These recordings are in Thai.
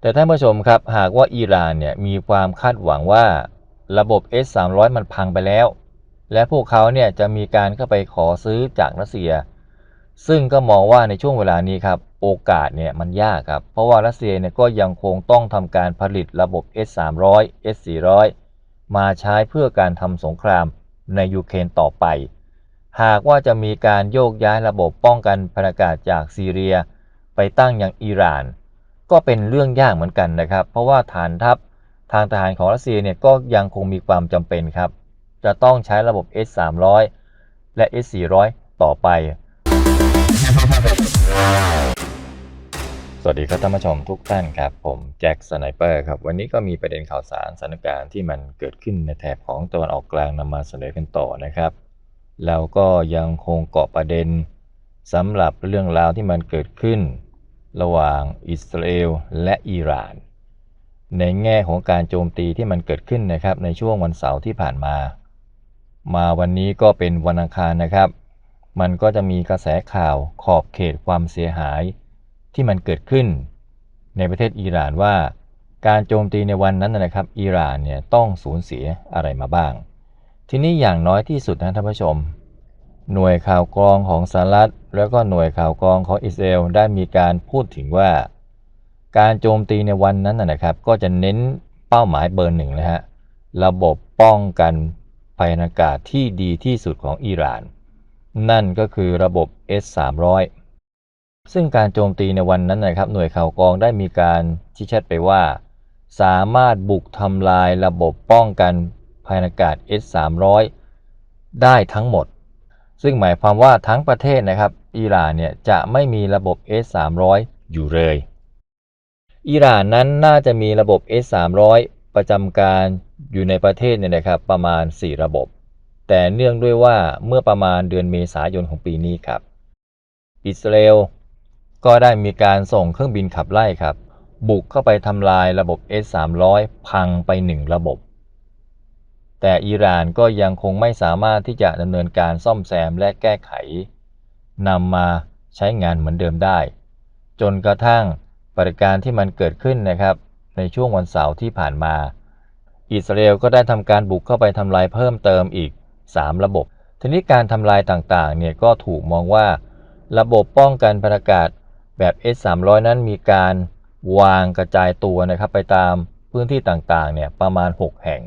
แต่ท่านผู้ชมครับหากว่าอิหร่านเนี่ยมีความคาดหวังว่าระบบ S300 มันพังไปแล้ว และพวกเขาเนี่ยจะมีการเข้าไปขอซื้อจากรัสเซีย ซึ่งก็มองว่าในช่วงเวลานี้ครับโอกาสเนี่ยมันยากครับ เพราะว่ารัสเซียเนี่ยก็ยังคงต้องทำการผลิตระบบ S300 S400 มาใช้เพื่อการทำสงครามในยูเครนต่อไป หากว่าจะมีการโยกย้ายระบบป้องกันพลากาศจากซีเรีย ไปตั้งยังอิหร่าน ก็เป็นเรื่องยากเหมือนกันนะครับ เพราะว่าฐานทัพทางทหารของรัสเซียเนี่ยก็ยังคงมีความจำเป็นครับ จะต้องใช้ระบบ S300 และ S400 ต่อไป สวัสดีครับท่านผู้ชมทุกท่านครับ ผมแจ็คสไนเปอร์ครับ วันนี้ก็มีประเด็นข่าวสารสถานการณ์ที่มันเกิดขึ้นในแถบของตะวันออกกลางนำมาเสนอกันต่อนะครับ แล้วก็ยังคงเกาะประเด็นสำหรับเรื่องราวที่มันเกิดขึ้น ระหว่างอิสราเอลและอิหร่าน ในแง่ของการโจมตีที่มันเกิดขึ้นนะครับในช่วงวันเสาร์ที่ผ่านมา มาวันนี้ก็เป็นวันอังคารนะครับ มันก็จะมีกระแสข่าวขอบเขตความเสียหายที่มันเกิดขึ้น ในประเทศอิหร่านว่า การโจมตีในวันนั้นนะครับอิหร่านเนี่ยต้องสูญเสียอะไรมาบ้าง ทีนี้อย่างน้อยที่สุดนะท่านผู้ชม หน่วยข่าวกรองของสหรัฐ แล้วก็หน่วยข่าวกรองของอิสราเอลได้มีการพูดถึงว่า การโจมตีในวันนั้นนะครับ ก็จะเน้นเป้าหมายเบอร์หนึ่งนะฮะระบบป้องกันภัยอากาศที่ดีที่สุดของอิหร่าน นั่นก็คือระบบ S300 ซึ่งการโจมตีในวันนั้นนะครับ หน่วยข่าวกรองได้มีการชี้ชัดไปว่า สามารถบุกทำลายระบบป้องกันภัยอากาศ S300 ได้ทั้งหมด ซึ่งหมายความว่าทั้งประเทศนะครับอิหร่านเนี่ยจะไม่มีระบบ S300 อยู่เลยอิหร่านนั้นน่าจะมีระบบ S300 ประจำการอยู่ในประเทศเนี่ยนะครับประมาณ 4 ระบบ แต่เนื่องด้วยว่าเมื่อประมาณเดือนเมษายนของปีนี้ครับ อิสราเอลก็ได้มีการส่งเครื่องบินขับไล่ครับ บุกเข้าไปทำลายระบบ S300 พังไปหนึ่งระบบ แต่อิหร่านก็ยังคงไม่สามารถที่จะดำเนินการซ่อมแซมและแก้ไขนำมาใช้งานเหมือนเดิมได้ จนกระทั่งปฏิการที่มันเกิดขึ้นนะครับ ในช่วงวันเสาร์ที่ผ่านมา อิสราเอลก็ได้ทำการบุกเข้าไปทำลายเพิ่มเติมอีก 3 ระบบ ทีนี้การทำลายต่างๆเนี่ยก็ถูกมองว่า ระบบป้องกันพลอากาศแบบ S300 นั้นมีการวางกระจายตัวนะครับไปตามพื้นที่ต่างๆเนี่ยประมาณ 6 แห่ง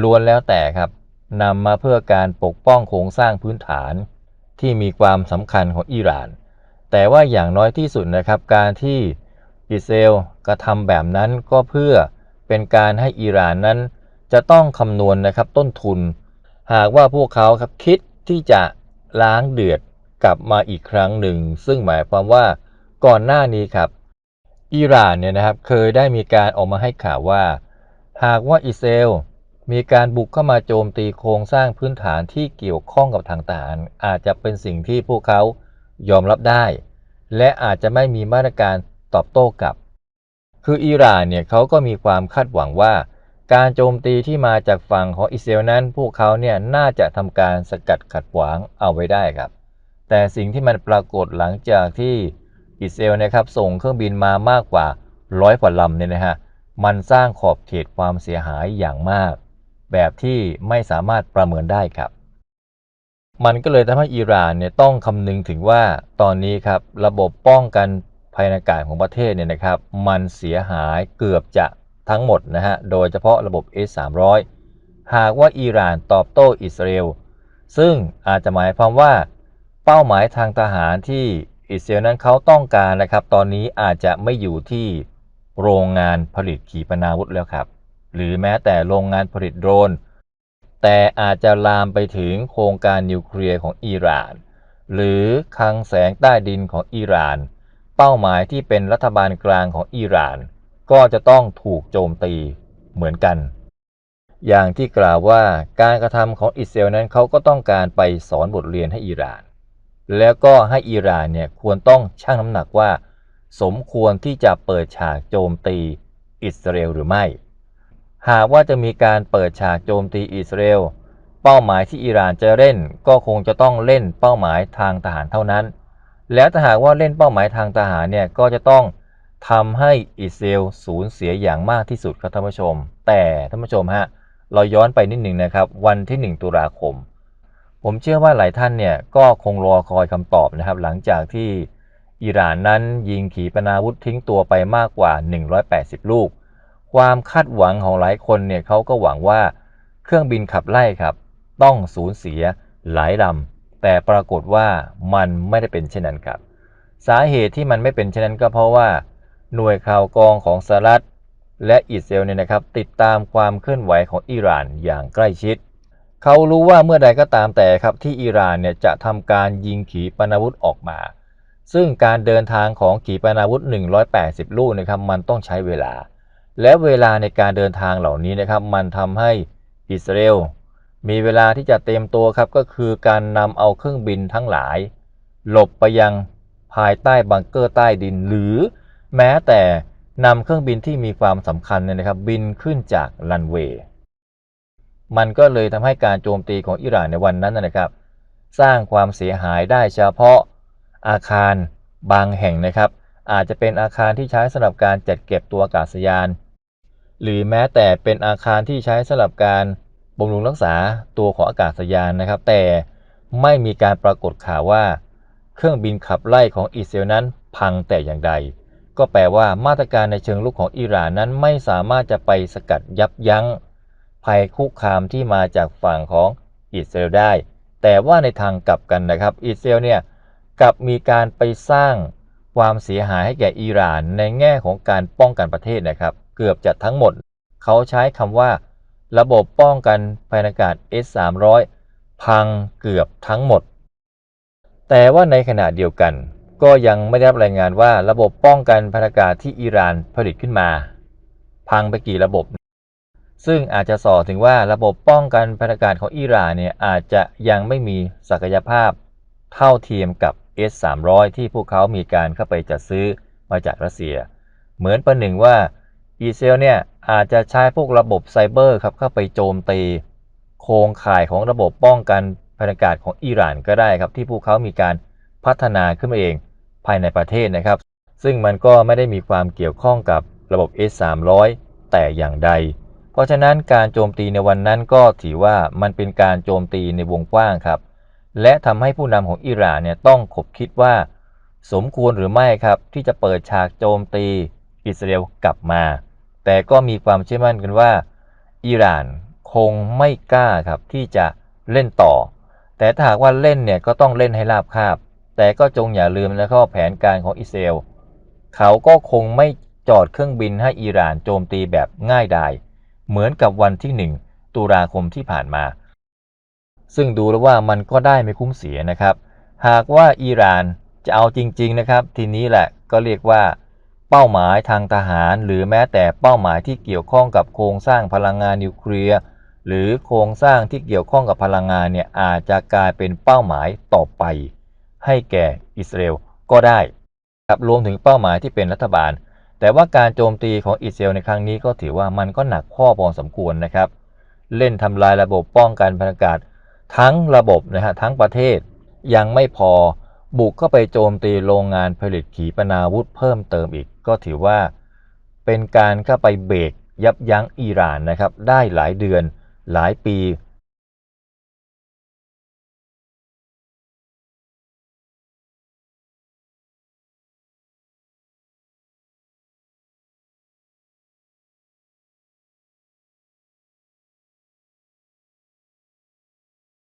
ล้วนแล้วแต่ครับนำมาเพื่อการปกป้องโครงสร้างพื้นฐาน ที่มีความสำคัญของอิหร่าน แต่ว่าอย่างน้อยที่สุดนะครับ การที่อิสราเอลกระทำแบบนั้นก็เพื่อเป็นการให้อิหร่านนั้น จะต้องคำนวณนะครับต้นทุน หากว่าพวกเขาครับคิดที่จะล้างเดือดกลับมาอีกครั้งหนึ่ง ซึ่งหมายความว่าก่อนหน้านี้ครับอิหร่านเนี่ยนะครับเคยได้มีการออกมาให้ข่าวว่า หากว่าอิสราเอล มีการบุกเข้ามาโจมตีโครงสร้างพื้นฐานที่เกี่ยวข้องกับทางทหารอาจจะเป็นสิ่งที่พวกเขายอมรับได้ และอาจจะไม่มีมาตรการตอบโต้กลับ คืออิหร่านเนี่ยเขาก็มีความคาดหวังว่า การโจมตีที่มาจากฝั่งของอิสราเอลนั้น พวกเขาเนี่ยน่าจะทำการสกัดขัดขวางเอาไว้ได้ครับ แต่สิ่งที่มันปรากฏหลังจากที่อิสราเอลนะครับส่งเครื่องบินมามากกว่าร้อยกว่าลำเนี่ยนะฮะมันสร้างขอบเขตความเสียหายอย่างมาก แบบที่ไม่สามารถประเมินได้ครับ มันก็เลยทำให้อิหร่านเนี่ยต้องคำนึงถึงว่าตอนนี้ครับระบบป้องกันภัยอากาศของประเทศเนี่ยนะครับ มันเสียหายเกือบจะทั้งหมดนะฮะโดยเฉพาะระบบ S300 หากว่าอิหร่านตอบโต้อิสราเอลซึ่งอาจจะหมายความว่าเป้าหมายทางทหารที่อิสราเอลนั้นเขาต้องการนะครับ ตอนนี้อาจจะไม่อยู่ที่โรงงานผลิตขีปนาวุธแล้วครับ หรือแม้แต่โรงงานผลิตโดรน แต่อาจจะลามไปถึงโครงการนิวเคลียร์ของอิหร่าน หรือคลังแสงใต้ดินของอิหร่าน เป้าหมายที่เป็นรัฐบาลกลางของอิหร่าน ก็จะต้องถูกโจมตีเหมือนกัน อย่างที่กล่าวว่าการกระทำของอิสราเอลนั้นเขาก็ต้องการไปสอนบทเรียนให้อิหร่าน แล้วก็ให้อิหร่านเนี่ยควรต้องชั่งน้ำหนักว่า สมควรที่จะเปิดฉากโจมตีอิสราเอลหรือไม่ หากว่าจะมีการเปิดฉากโจมตีอิสราเอลเป้าหมายที่อิหร่านจะเล่นก็คงจะต้องเล่นเป้าหมายทางทหารเท่านั้น แล้วถ้าหากว่าเล่นเป้าหมายทางทหารเนี่ยก็จะต้องทำให้อิสราเอลสูญเสียอย่างมากที่สุดครับท่านผู้ชม แต่ท่านผู้ชมฮะเราย้อนไปนิดหนึ่งนะครับวันที่ 1 ตุลาคม ผมเชื่อว่าหลายท่านเนี่ยก็คงรอคอยคำตอบนะครับหลังจากที่อิหร่านนั้นยิงขีปนาวุธทิ้งตัวไปมากกว่า 180 ลูก ความคาดหวังของหลายคนเนี่ยเขาก็หวังว่าเครื่องบินขับไล่ครับ ต้องสูญเสียหลายลำแต่ปรากฏว่ามันไม่ได้เป็นเช่นนั้นครับ สาเหตุที่มันไม่เป็นเช่นนั้นก็เพราะว่า หน่วยข่าวกรองของสหรัฐและอิสราเอลเนี่ยนะครับ ติดตามความเคลื่อนไหวของอิหร่านอย่างใกล้ชิด เขารู้ว่าเมื่อใดก็ตามแต่ครับที่อิหร่านเนี่ยจะทำการยิงขีปนาวุธออกมา ซึ่งการเดินทางของขีปนาวุธ 180 ลูกนะครับมันต้องใช้เวลา และเวลาในการเดินทางเหล่านี้นะครับ มันทำให้อิสราเอลมีเวลาที่จะเตรียมตัวครับก็คือการนำเอาเครื่องบินทั้งหลาย หลบไปยังภายใต้บังเกอร์ใต้ดิน หรือแม้แต่นำเครื่องบินที่มีความสำคัญเนี่ยนะครับ บินขึ้นจากรันเวย์มันก็เลยทำให้การโจมตีของอิหร่านในวันนั้นนะครับ สร้างความเสียหายได้เฉพาะอาคารบางแห่งนะครับ อาจจะเป็นอาคารที่ใช้สำหรับการจัดเก็บตัวอากาศยาน หรือแม้แต่เป็นอาคารที่ใช้สำหรับการบำรุงรักษาตัวของอากาศยานนะครับ แต่ไม่มีการปรากฏข่าวว่า เครื่องบินขับไล่ของอิสราเอลนั้นพังแต่อย่างใด ก็แปลว่ามาตรการในเชิงลุกของอิหร่านนั้นไม่สามารถจะไปสกัดยับยั้ง ภัยคุกคามที่มาจากฝั่งของอิสราเอลได้ แต่ว่าในทางกลับกันนะครับ อิสราเอลเนี่ยกลับมีการไปสร้างความเสียหายให้แก่อิหร่านในแง่ของการป้องกันประเทศนะครับ เกือบจะทั้งหมด เขาใช้คำว่า ระบบป้องกันภัยอากาศ S300 พังเกือบทั้งหมด แต่ว่าในขณะเดียวกัน ก็ยังไม่ได้รับรายงานว่าระบบป้องกันภัยอากาศที่อิหร่านผลิตขึ้นมา พังไปกี่ระบบ ซึ่งอาจจะสอถึงว่าระบบป้องกันภัยอากาศของอิหร่านเนี่ยอาจจะยังไม่มีศักยภาพ เท่าเทียมกับ S300 ที่พวกเขามีการเข้าไปจัดซื้อมาจากรัสเซีย เหมือนประหนึ่งว่า อิสราเอลเนี่ยอาจจะใช้พวกระบบไซเบอร์ครับเข้าไปโจมตีโครงข่ายของระบบป้องกันภัยอากาศของอิหร่านก็ได้ครับ ที่พวกเขามีการพัฒนาขึ้นมาเองภายในประเทศนะครับ ซึ่งมันก็ไม่ได้มีความเกี่ยวข้องกับระบบ S300 แต่อย่างใด เพราะฉะนั้นการโจมตีในวันนั้นก็ถือว่ามันเป็นการโจมตีในวงกว้างครับ และทำให้ผู้นำของอิหร่านเนี่ยต้องขบคิดว่า สมควรหรือไม่ครับที่จะเปิดฉากโจมตีอิสราเอลกลับมา แต่ก็มีความเชื่อมั่นกันว่า อิหร่านคงไม่กล้าครับที่จะเล่นต่อ แต่ถ้าหากว่าเล่นเนี่ยก็ต้องเล่นให้ราบคาบ แต่ก็จงอย่าลืมนะครับแผนการของอิสราเอลเขาก็คงไม่จอดเครื่องบินให้อิหร่านโจมตีแบบง่ายดายเหมือนกับวันที่ 1 ตุลาคมที่ผ่านมา ซึ่งดูแล้วว่ามันก็ได้ไม่คุ้มเสียนะครับ หากว่าอิหร่านจะเอาจริง ๆนะครับ ทีนี้แหละก็เรียกว่า เป้าหมายทางทหาร หรือแม้แต่เป้าหมายที่เกี่ยวข้องกับโครงสร้างพลังงานนิวเคลียร์หรือโครงสร้างที่เกี่ยวข้องกับพลังงานเนี่ยอาจจะกลายเป็นเป้าหมายต่อไป ให้แก่อิสราเอลก็ได้ครับรวมถึงเป้าหมายที่เป็นรัฐบาล แต่ว่าการโจมตีของอิสราเอลในครั้งนี้ก็ถือว่ามันก็หนักข้อพอสมควรนะครับ เล่นทำลายระบบป้องกันพลังอากาศทั้งระบบนะฮะทั้งประเทศยังไม่พอบุกเข้าไปโจมตีโรงงานผลิตขีปนาวุธเพิ่มเติมอีก ก็ถือว่าเป็นการเข้าไปเบรกยับยั้งอิหร่านนะครับได้หลายเดือนหลายปี